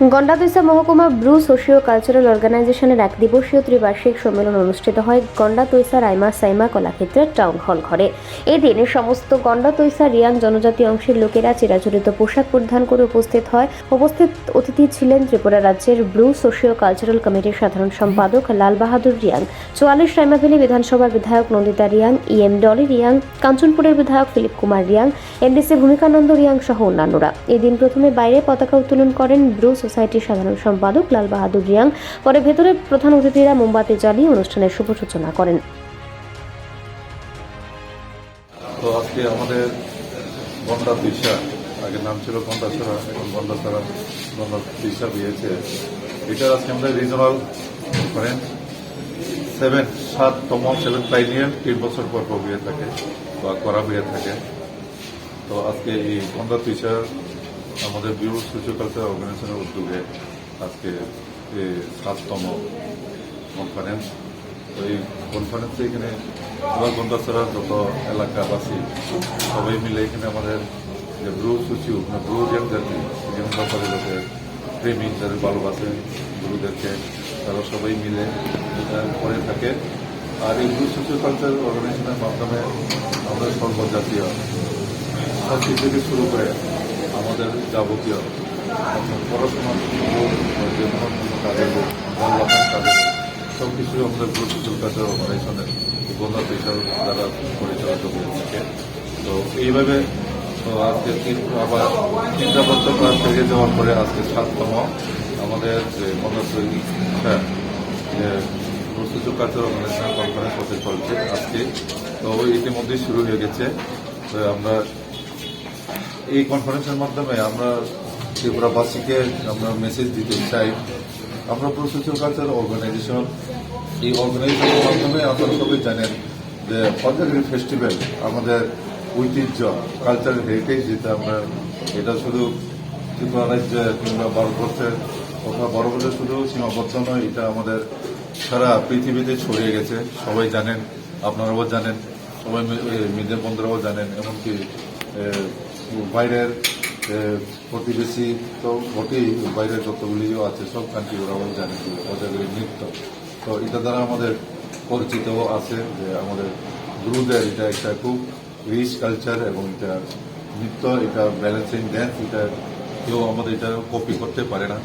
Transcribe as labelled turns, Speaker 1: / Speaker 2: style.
Speaker 1: গন্ডাদৈসা মহকুমা Bru socio cultural অর্গানাইজেশনের এক দিবসীয় ত্রিবার্ষিক সম্মেলন অনুষ্ঠিত হয় গন্ডা গন্ডাতৈসা রাইমা সাইমা কলাক্ষেত্রের টাউন হল ঘরে। এই দিনে সমস্ত গন্ডাতৈসা রিয়াং জনজাতি অংশের লোকেরা চিরাচরিত পোশাক পরিধান করে উপস্থিত হয়। উপস্থিত অতিথি ছিলেন ত্রিপুরা রাজ্যের ব্রু সোশিও কালচারাল কমিটির সাধারণ সম্পাদক লাল বাহাদুর রিয়াং, চুয়াল্লিশ রাইমাভেলি বিধানসভার বিধায়ক নন্দিতা রিয়াং, ইএম ডলি রিয়াং, কাঞ্চনপুরের বিধায়ক ফিলিপ কুমার রিয়াং এনডিসি ভূমিকানন্দ রিয়াং সহ অন্যান্যরা। এদিন প্রথমে বাইরে পতাকা উত্তোলন করেন ব্রু সোসাইটির সাধারণ সম্পাদক লাল বাহাদুর রিয়াং। পরে ভেতরে প্রধান অতিথিরা মোমবাতি জ্বালিয়ে অনুষ্ঠানের শুভ সূচনা করেন।
Speaker 2: তো আজকে আমাদের গন্ডা দিশা আগে নাম ছিল গন্ডাছড়া এখন গন্ডাছড়া গন্ডা দিশা দিয়েছে। এটা আজকে আমাদের রিজনাল করেন সেভেন সাততম সেভেন পাইনিয়ার তিন বছর পর হয়ে থাকে বা করা হয়ে থাকে। তো আজকে এই গন্ডা দিশা আমাদের বিউ সোশিয়াল অর্গানাইজেশনের উদ্যোগে আজকে সাততম কনফারেন্স তো এই কনফারেন্সে এখানে পুরা গন্ডাছড়ার যত এলাকাবাসী, সবাই মিলে এখানে আমাদের যে ব্রু মানে ব্রু জাতি বিভিন্ন ব্যাপারে প্রেমিক যাদের ভালোবাসে গুরুদেরকে তারা সবাই মিলে করে থাকে। আর এই ব্রু সোশিয়াল কালচার অর্গানাইজেশনের মাধ্যমে আমাদের সর্বজাতীয় সংস্কৃতি থেকে শুরু করে আমাদের যাবতীয় পড়াশোনা হোক বা যে কোনো কোনো কাজে হোক ডেভেলপমেন্ট কাজে সব কিছুই আমাদের গোলা পেশার পরিচালিত থাকে তো এইভাবে আজকে আবার তিনটা ক্লাস পেরিয়ে যাওয়ার পরে আজকে সাততম আমাদের যে মনোসই হ্যাঁ প্রস্তুত অর্গানাইজেশন কনফারেন্স হতে চলছে আজকে। তো ইতিমধ্যেই শুরু হয়ে গেছে। আমরা এই কনফারেন্সের মাধ্যমে আমরা ত্রিপুরাবাসীকে আমরা মেসেজ দিতে চাই। আমরা প্রসেসর কালচার অর্গানাইজেশন এই অর্গানাইজেশনের মাধ্যমে আপনারা সবাই জানেন যে পদ্মাগিরি ফেস্টিভ্যাল আমাদের ঐতিহ্য কালচারাল হেরিটেজ যেটা আমরা, এটা শুধু ত্রিপুরা রাজ্যে কিংবা ভারতবর্ষের অথবা বড়বড়ে শুধু সীমাবদ্ধ নয়, এটা আমাদের সারা পৃথিবীতে ছড়িয়ে গেছে। সবাই জানেন, আপনারাও জানেন, সবাই মিডিয়া বন্ধুরাও জানেন, এমনকি বাইরের প্রতিবেশী তো মোটেই বাইরের যতগুলিও আছে, সব কান্ট্রি ওরাও জানে যে অজাগরি নৃত্য। তো এটা দ্বারা আমাদের পরিচিতও আছে যে আমাদের গুরুদের এটা একটা খুব রিচ কালচার এবং এটা নৃত্য, এটা ব্যালেন্সিং ড্যান্স এটা কেউ আমাদের এটা কপি করতে পারে না।